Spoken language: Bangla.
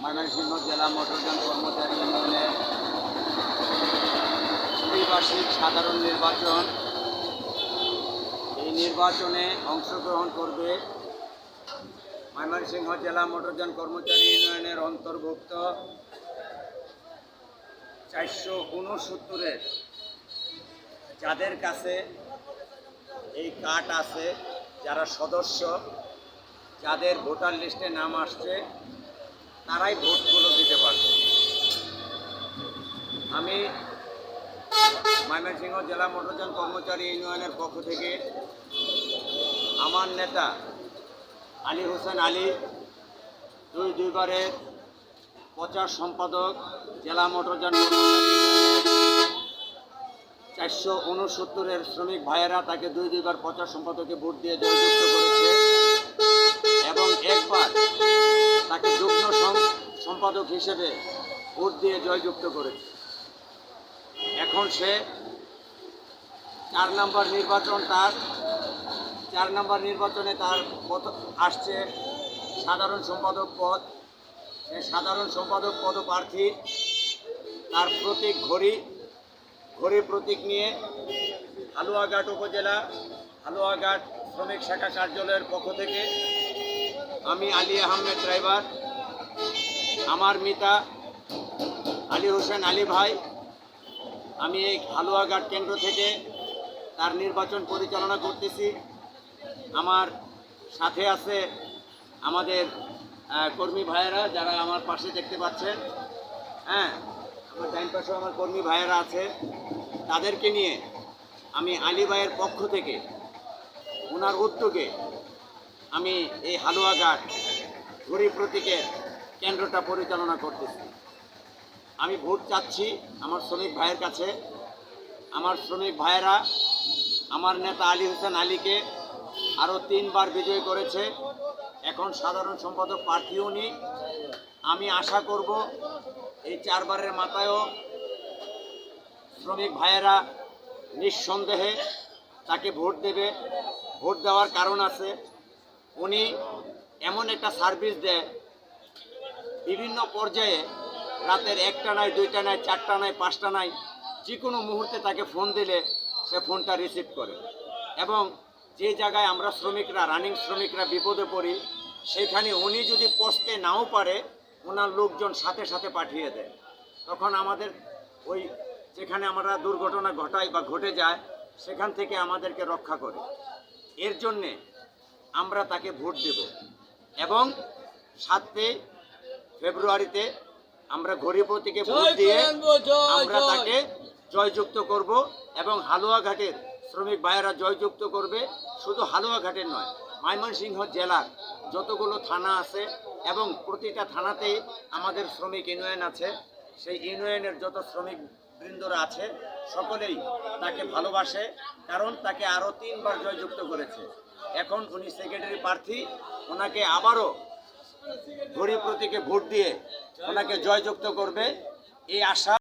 ময়মনসিংহ জেলা মোটরযান কর্মচারী ইউনিয়নের দ্বিবার্ষিক সাধারণ নির্বাচন। এই নির্বাচনে অংশগ্রহণ করবে ময়মনসিংহ জেলা মোটরযান কর্মচারী ইউনিয়নের অন্তর্ভুক্ত চারশো উনসত্তরের যাদের কাছে এই কার্ড আছে, যারা সদস্য যাদের ভোটার লিস্টে নাম আসছে, তারাই ভোটগুলো দিতে পারবে। আমি ময়মনসিংহ জেলা মোটরযান কর্মচারী ইউনিয়নের পক্ষ থেকে আমার নেতা আলী হোসেন আলী, দুই দুইবারের প্রচার সম্পাদক, জেলা মোটরযান চারশো উনসত্তরের শ্রমিক ভাইয়েরা তাকে দুই দুইবার প্রচার সম্পাদকে ভোট দিয়ে জয়যুক্ত করেছে এবং একবার তাকে যুগ্ম সম- সম্পাদক হিসেবে ভোট দিয়ে জয়যুক্ত করেছে। এখন সে চার নাম্বার নির্বাচন তার, চার নাম্বার নির্বাচনে তার আসছে সাধারণ সম্পাদক পদ। সে সাধারণ সম্পাদক পদপ্রার্থী, তার প্রতীক ঘড়ি ঘড়ি প্রতীক নিয়ে হালুয়াঘাট উপজেলা, হালুয়াঘাট শ্রমিক শাখা কার্যালয়ের পক্ষ থেকে আমি আলী আহমেদ ড্রাইভার আমার মিতা, আলী হোসেন আলী ভাই, আমি এই হালুয়াঘাট কেন্দ্র থেকে তার নির্বাচন পরিচালনা করতেছি। আমার সাথে আছে আমাদের কর্মী ভাইয়েরা যারা আমার পাশে দেখতে পাচ্ছেন হ্যাঁ আমার ডাইন পাশে আমার কর্মী ভাইয়েরা আছে। তাদেরকে নিয়ে আমি আলী ভাইয়ের পক্ষ থেকে ওনার উদ্যোগে আমি এই হালুয়াঘাট ঘড়ি প্রতীকের কেন্দ্রটা পরিচালনা করতেছি। আমি ভোট চাচ্ছি আমার শ্রমিক ভাইয়ের কাছে। আমার শ্রমিক ভাইয়েরা, আমার নেতা আলী হোসেন আলীকে আরও তিনবার বিজয় করেছে। এখন সাধারণ সম্পাদক প্রার্থী উনি। আমি আশা করব এই চারবারের মাথায়ও শ্রমিক ভাইয়েরা নিঃসন্দেহে তাকে ভোট দেবে। ভোট দেওয়ার কারণ আছে। উনি এমন একটা সার্ভিস দেয় বিভিন্ন পর্যায়ে রাতের একটা নাই, দুইটা নাই, চারটা নাই, পাঁচটা নাই যে কোনো মুহূর্তে তাকে ফোন দিলে সে ফোনটা রিসিভ করে। এবং যে জায়গায় আমরা শ্রমিকরা রানিং শ্রমিকরা বিপদে পড়ি, সেখানে উনি যদি পৌঁছতে নাও পারে, ওনার লোকজন সাথে সাথে পাঠিয়ে দেয়। তখন আমাদের ওই যেখানে আমরা দুর্ঘটনা ঘটাই বা ঘটে যায়, সেখান থেকে আমাদেরকে রক্ষা করে। এর জন্যে আমরা তাকে ভোট দেব। এবং সাতই ফেব্রুয়ারিতে আমরা গরিবতীকে ভোট দিয়ে আমরা তাকে জয়যুক্ত করব এবং হালুয়াঘাটের শ্রমিক ভাইয়েরা জয়যুক্ত করবে। শুধু হালুয়াঘাটের নয় ময়মনসিংহ জেলার যতগুলো থানা আছে এবং প্রতিটা থানাতেই আমাদের শ্রমিক ইউনিয়ন আছে। সেই ইউনিয়নের যত শ্রমিক বৃন্দরা আছে সকলেই তাকে ভালোবাসে কারণ তাকে আরও তিনবার জয়যুক্ত করেছে। এখন উনি সেক্রেটারি প্রার্থী ওনাকে আবারও ঘড়ি প্রতীকে ভোট দিয়ে ওনাকে জয়যুক্ত করবে এই আশা